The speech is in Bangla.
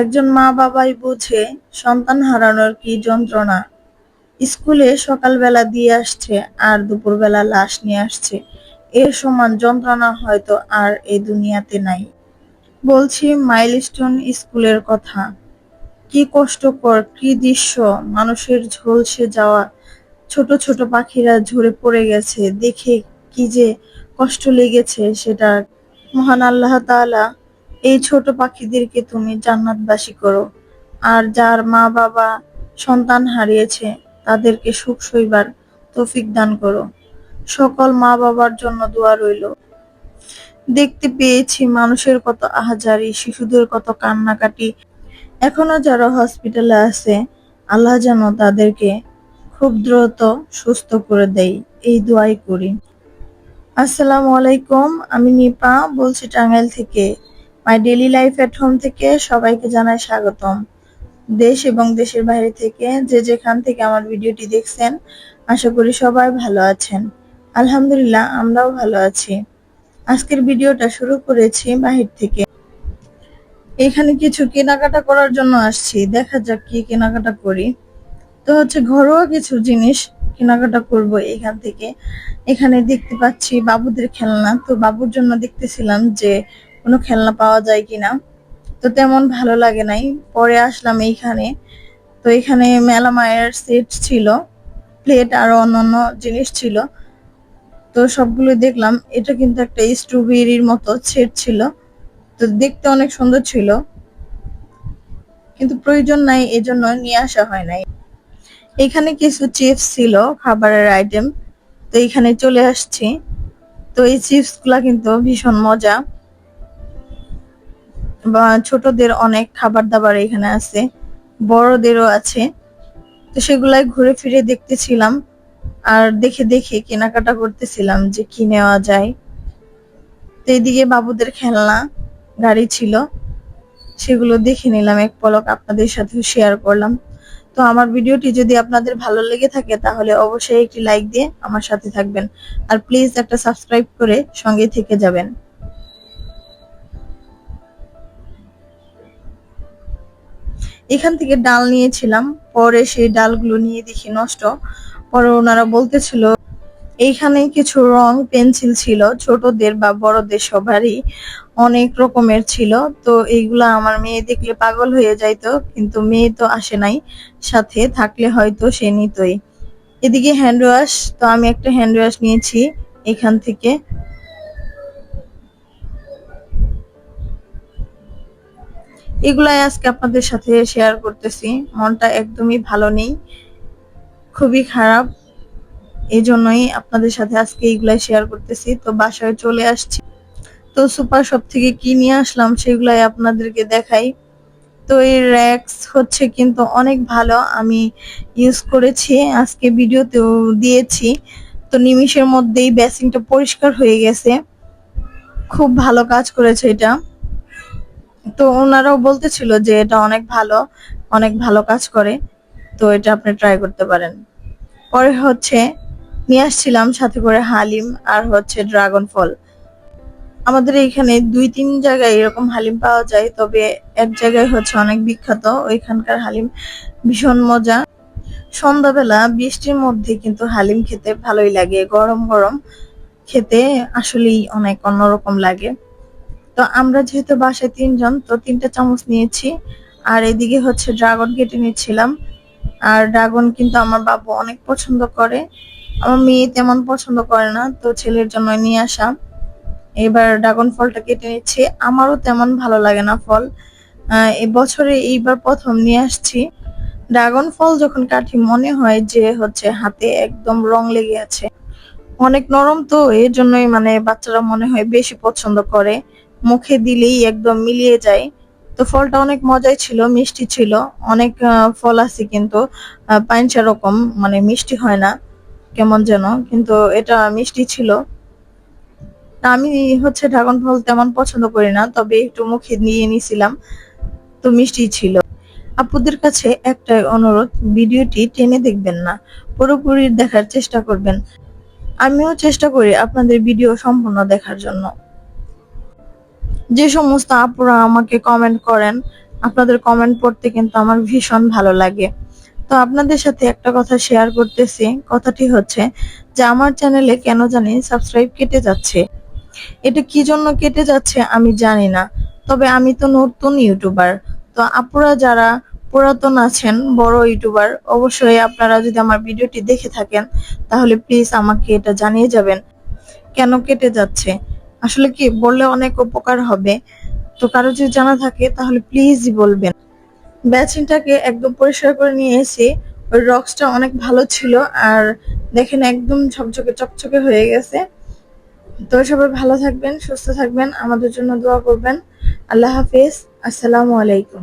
একজন মা বাবাই বোঝে সন্তান হারানোর কি যন্ত্রণা। স্কুলে সকালবেলা দিয়ে আসছে আর দুপুরবেলা লাশ নিয়ে আসছে। এর সমান যন্ত্রণা হয়তো আর এই দুনিয়াতে নাই। বলছি, মাইলস্টোন স্কুলের কথা। কি কষ্টকর, কি দৃশ্য। মানুষের ঝলসে যাওয়া ছোট ছোট পাখিরা ঝরে পড়ে গেছে। দেখে কি যে কষ্ট লেগেছে সেটা মহান আল্লাহ তাআলা এই ছোট পাখিদেরকে তুমি জান্নাতবাসী করো। আর যার মা বাবা সন্তান হারিয়েছে, তাদেরকে সুখ সইবার তৌফিক দান করো। সকল মা বাবার জন্য দোয়া রইল। দেখতে পেয়েছি মানুষের কত আহাজারি, শিশুদের কত কান্নাকাটি। এখনও যারা হসপিটালে আছে, আল্লাহ যেন তাদেরকে খুব দ্রুত সুস্থ করে দেয়। এই দোয়াই করি। আসসালামু আলাইকুম, আমি নিপা, বলছি টাঙ্গাইল থেকে। My daily life at home থেকে সবাইকে জানাই স্বাগতম। দেশ এবং দেশের বাইরে থেকে যে যেখান থেকে আমার ভিডিওটি দেখছেন, আশা করি সবাই ভালো আছেন। আলহামদুলিল্লাহ, আমরাও ভালো আছি। আজকের ভিডিওটা শুরু করেছি বাহির থেকে। এখানে কিছু কেনাকাটা করার জন্য আসছি। দেখা যাক কি কেনাকাটা করি। তো হচ্ছে ঘরোয়া কিছু জিনিস কেনাকাটা করব এখান থেকে। এখানে দেখতে পাচ্ছি বাবুদের খেলনা। তো বাবুর জন্য দেখতেছিলাম যে কোনো খেলনা পাওয়া যায় কিনা, তো তেমন ভালো লাগে নাই। পরে আসলাম এইখানে। তো এখানে মেলা মায়ের সেট ছিল প্লেট আর অন্যান্য জিনিস ছিল। তো সবগুলো দেখলাম। এটা কিন্তু একটা স্ট্রবেরির মতো সেট ছিল। তো দেখতে অনেক সুন্দর ছিল। কিন্তু প্রয়োজন নাই, এজন্য নিয়ে আসা হয় নাই। এখানে কিছু চিপস ছিল, খাবারের আইটেম তো এখানে চলে আসছি। তো এই চিপসগুলা কিন্তু ভীষণ মজা। ছোটদের অনেক খাবার দাবার এখানে আছে, বড়দেরও আছে। তো সেগুলাই ঘুরে ফিরে দেখতেছিলাম আর দেখে দেখে কেনাকাটা করতেছিলাম যে কি নেওয়া যায়। তো এইদিকে বাবুদের খেলনা গাড়ি ছিল, সেগুলো দেখে নিলাম, এক পলক আপনাদের সাথে শেয়ার করলাম। তো আমার ভিডিওটি যদি আপনাদের ভালো লেগে থাকে তাহলে অবশ্যই একটি লাইক দিয়ে আমার সাথে থাকবেন। আর প্লিজ একটা সাবস্ক্রাইব করে সঙ্গে থেকে যাবেন। এখান থেকে ডাল নিয়েছিলাম। পরে সেই ডালগুলো নিয়ে দেখি নষ্ট। পরে ওনারা বলতেছিল, এইখানে কিছু রং পেন্সিল ছিল, ছোটদের বা বড়দের সবারই অনেক রকমের ছিল। তো এইগুলা আমার মেয়ে দেখলে পাগল হয়ে যাইতো, কিন্তু মেয়ে তো আসে নাই। সাথে থাকলে হয়তো সে নিতই। এদিকে হ্যান্ড ওয়াশ, তো আমি একটা হ্যান্ড ওয়াশ নিয়েছি এখান থেকে। এগুলাই আজকে আপনাদের সাথে শেয়ার করতেছি। মনটা একদমই ভালো নেই, খুবই খারাপ। এই জন্যই আপনাদের সাথে আজকে এইগুলাই শেয়ার করতেছি। তো বাসায় চলে আসছি। তো সুপার শপ থেকে কি নিয়ে আসলাম সেগুলাই আপনাদেরকে দেখাই। তো এই র্যাক্স হচ্ছে কিন্তু অনেক ভালো, আমি ইউজ করেছি, আজকে ভিডিওতেও দিয়েছি। তো নিমিষের মধ্যেই বেসিংটা পরিষ্কার হয়ে গেছে। খুব ভালো কাজ করেছে এটা। তো ওনারাও বলতেছিল যে এটা অনেক ভালো অনেক ভালো কাজ করে, তো এটা আপনি ট্রাই করতে পারেন। পরে হচ্ছে নিয়ে আসছিলাম সাথে করে হালিম আর হচ্ছে ড্রাগন ফল আমাদের এখানে দুই তিন জায়গায় এরকম হালিম পাওয়া যায়, তবে এক জায়গায় হচ্ছে অনেক বিখ্যাত, ওইখানকার হালিম ভীষণ মজা। সন্ধ্যাবেলা বৃষ্টির মধ্যে কিন্তু হালিম খেতে ভালোই লাগে, গরম গরম খেতে আসলেই অনেক অন্যরকম লাগে। তো আমরা যেহেতু বাসায় তিনজন, তো তিনটা চামচ নিয়েছি। আর এদিকে হচ্ছে ড্রাগন কেটে নিচ্ছিলাম। আর ড্রাগন কিন্তু আমার বাবু অনেক পছন্দ করে। আমার মেয়ে তেমন পছন্দ করে না, তো ছেলের জন্য নিয়ে আসা। এবার ড্রাগন ফলটা কেটে নিচ্ছি। আমারও তেমন ভালো লাগে না ফল। বছরে এইবার প্রথম নিয়ে আসছি। ড্রাগন ফল যখন কাটি, মনে হয় যে হচ্ছে হাতে একদম রং লেগে আছে। অনেক নরম তো, এর জন্যই মানে বাচ্চারা মনে হয় বেশি পছন্দ করে। মুখে দিলেই একদম মিলিয়ে যায়। তো ফলটা অনেক মজাই ছিল, মিষ্টি ছিল। অনেক ফল আছে কিন্তু পাইনসা রকম মানে মিষ্টি হয় না, কেমন যেন, কিন্তু এটা মিষ্টি ছিল। আমি হচ্ছে ড্রাগন ফল তেমন পছন্দ করি না, তবে একটু মুখে নিয়ে নিছিলাম, তো মিষ্টি ছিল। আপুদের কাছে একটাই অনুরোধ, ভিডিওটি টেনে দেখবেন না, পুরোপুরি দেখার চেষ্টা করবেন। আমিও চেষ্টা করি আপনাদের ভিডিও সম্পূর্ণ দেখার জন্য। যে সমস্ত আপুরা আমাকে কমেন্ট করেন, আপনাদের কমেন্ট পড়তে কিন্তু আমার ভীষণ ভালো লাগে। তো আপনাদের সাথে একটা কথা শেয়ার করতেছি, কথাটি হচ্ছে যে আমার চ্যানেলে কেন জানি সাবস্ক্রাইব কেটে যাচ্ছে। এটা কি জন্য কেটে যাচ্ছে আমি জানি না, তবে আমি তো নতুন ইউটিউবার তো আপুরা যারা পুরাতন আছেন, বড় ইউটিউবার অবশ্যই আপনারা যদি আমার ভিডিওটি দেখে থাকেন, তাহলে প্লিজ আমাকে এটা জানিয়ে যাবেন। কেন কেটে যাচ্ছে? আসলে কি, বললে অনেক উপকার হবে। তো কারও যদি জানা থাকে, তাহলে প্লিজ বলবেন। ব্যাচিনটাকে একদম পরিষ্কার করে নিয়ে এসে ওই রক্সটা অনেক ভালো ছিল, আর দেখেন একদম ঝকঝকে, চকচকে হয়ে গেছে। তো সবাই ভালো থাকবেন, সুস্থ থাকবেন, আমাদের জন্য দোয়া করবেন। আল্লাহ হাফিজ, আসসালামু আলাইকুম।